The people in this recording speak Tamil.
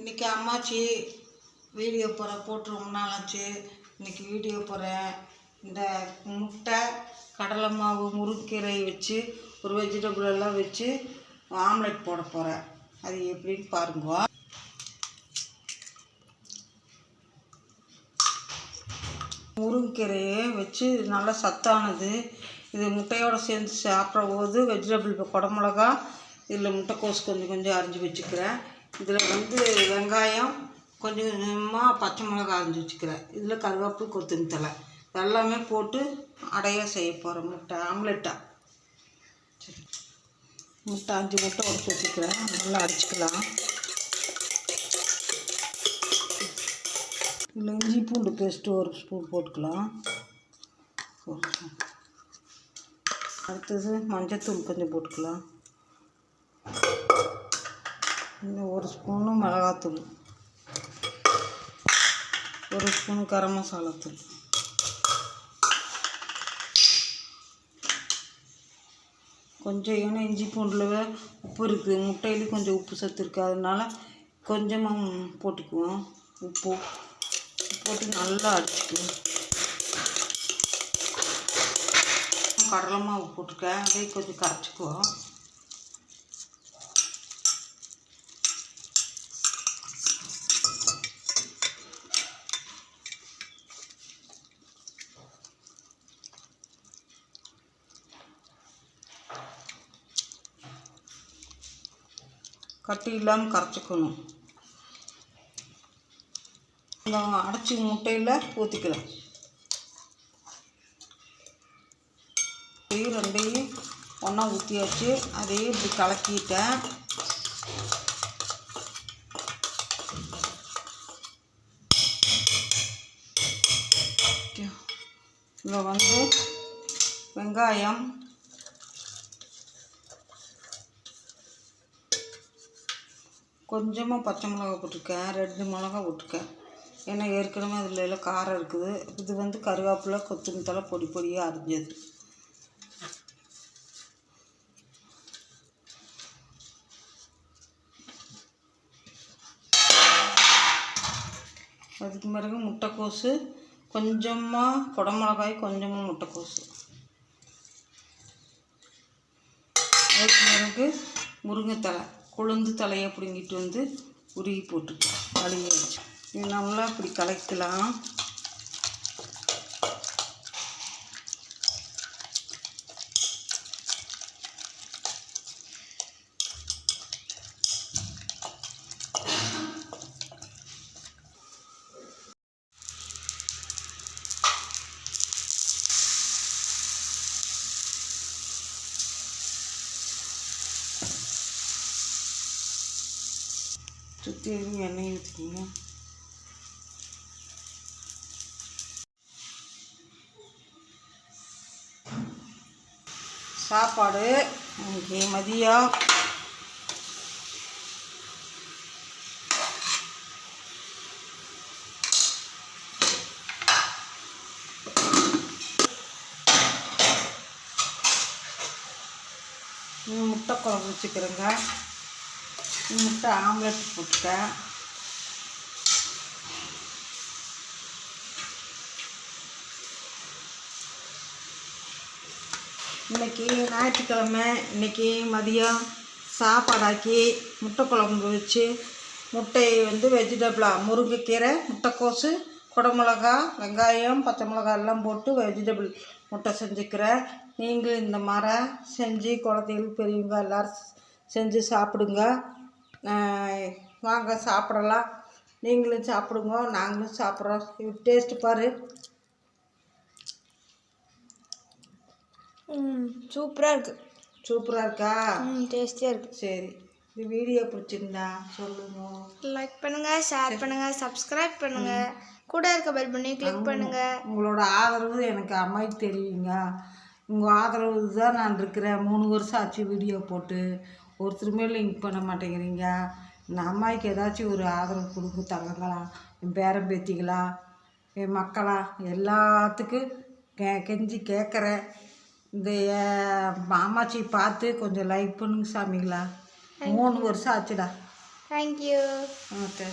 இன்றைக்கி அம்மாச்சி வீடியோ போகிற போட்டு ரொம்ப நாள் ஆச்சு. இன்றைக்கி வீடியோ போகிறேன் இந்த முட்டை கடலை மாவு முருங்கீரை வச்சு ஒரு வெஜிடபிள் எல்லாம் வச்சு ஆம்லெட் போட போகிறேன் அது எப்படின்னு பாருங்க. முருங்கீரையை வச்சு நல்லா சத்தானது. இது முட்டையோடு சேர்ந்து சாப்பிட்ற போது வெஜிடபிள் இப்போ குடமிளகா இதில் முட்டைக்கோஸ் கொஞ்சம் கொஞ்சம் அரிஞ்சு வச்சுக்கிறேன். இதில் வந்து வெங்காயம் கொஞ்சம் கொஞ்சமாக பச்சை மிளகா அரைஞ்சி வச்சுக்கிறேன். இதில் கருவேப்பில் கொத்தமல்லி தழை. எல்லாமே போட்டு அடையாக செய்ய போகிறேன். முட்டை ஆம்லெட்டாக சரி. முட்டை அஞ்சு முட்டை உடச்சி வச்சுக்கிறேன். நல்லா அடிச்சுக்கலாம். இதில் இஞ்சி பூண்டு பேஸ்ட்டு ஒரு ஸ்பூன் போட்டுக்கலாம். அடுத்தது மஞ்சத்தூள் கொஞ்சம் போட்டுக்கலாம். இன்னும் ஒரு ஸ்பூனு மிளகாத்தூள். ஒரு ஸ்பூன் கரம் மசாலா தூள். கொஞ்சம் ஏன்னா இஞ்சி பூண்டில் உப்பு இருக்குது முட்டையிலையும் கொஞ்சம் உப்பு சத்து இருக்குது அதனால கொஞ்சமாக போட்டுக்குவோம். உப்பு. போட்டு நல்லா அடிச்சுக்குவோம். கடலை மாவு போட்டிருக்கேன். அதே கொஞ்சம் கரைச்சிக்குவோம். கட்டி இல்லாமல் கரைச்சிக்கணும். இந்த அடைச்சி முட்டையில் ஊற்றிக்கலாம் இதையும் ரெண்டையும் ஒன்றா ஊற்றியாச்சு அதையும் இப்படி கலக்கிட்டேன். இதில் வந்து வெங்காயம் கொஞ்சமாக பச்சை மிளகா போட்டிருக்கேன். ரெண்டு மிளகா போட்டிருக்கேன். ஏன்னா ஏற்கனவே அதில் எல்லாம் காரம் இருக்குது. இது வந்து கருவேப்பிலை கொத்தமல்லி பொடி பொடியாக அரிஞ்சது. அதுக்கு பிறகு முட்டைக்கோசு கொஞ்சமாக குடமிளகாய் கொஞ்சமாக முட்டைக்கோசு. அதுக்கு பிறகு முருங்கைத்தலை கொழுந்து தலையை பிடுங்கிட்டு வந்து உருகி போட்டுக்கலாம் கழுவி வச்சு. இது நல்லா இப்படி கலக்கலாம். சுற்றி எண்ணெய் ஊற்றிக்கிங்க சாப்பாடு இன்னைக்கு மதியம். முட்டை குழம்பு வச்சுக்கிறேங்க. முட்டை ஆம்லெட் போட்டுட்டேன் இன்னைக்கு ஞாயிற்றுக்கிழமை இன்னைக்கு மதியம் சாப்பாடாக்கி முட்டை குழம்பு வச்சு முட்டையை வந்து வெஜிடபிளாக முருங்கைக்கீரை முட்டைக்கோசு குடமிளகா வெங்காயம் பச்சை மிளகா எல்லாம் போட்டு வெஜிடபிள் முட்டை செஞ்சுக்கிறேன். நீங்களும் இந்த மாதிரி செஞ்சு குழந்தைகள் பெரியவங்க எல்லோரும் செஞ்சு சாப்பிடுங்க. வாங்க சாப்பிடலாம். நீங்களும் சாப்பிடுங்க நாங்களும் சாப்பிட்றோம். இது டேஸ்ட்டு பாரு. சூப்பராக இருக்குது சூப்பராக இருக்கா? ம் டேஸ்டியாக இருக்குது சரி இந்த வீடியோ பிடிச்சிருந்தா சொல்லுங்க. லைக் பண்ணுங்கள் ஷேர் பண்ணுங்கள் சப்ஸ்கிரைப் பண்ணுங்கள் கூட இருக்க பெல் பண்ணி கிளிக் பண்ணுங்கள் உங்களோட ஆதரவு எனக்கு அம்மாய்க்கு தெரியுங்க. உங்கள் ஆதரவு தான் நான் இருக்கிறேன். மூணு வருஷம் ஆச்சு வீடியோ போட்டு. ஒருத்தருமே லிங்க் பண்ண மாட்டேங்கிறீங்க. இந்த அம்மாய்க்கு ஏதாச்சும் ஒரு ஆதரவு கொடுக்கு தங்கங்களா என் பேரன் பேத்திகளா என் மக்களா எல்லாத்துக்கும் கே கெஞ்சி கேட்குறேன் இந்த அம்மாச்சி பார்த்து கொஞ்சம் லைக் பண்ணுங்க சாமிங்களா மூணு வருஷம் ஆச்சுடா. Thank you okay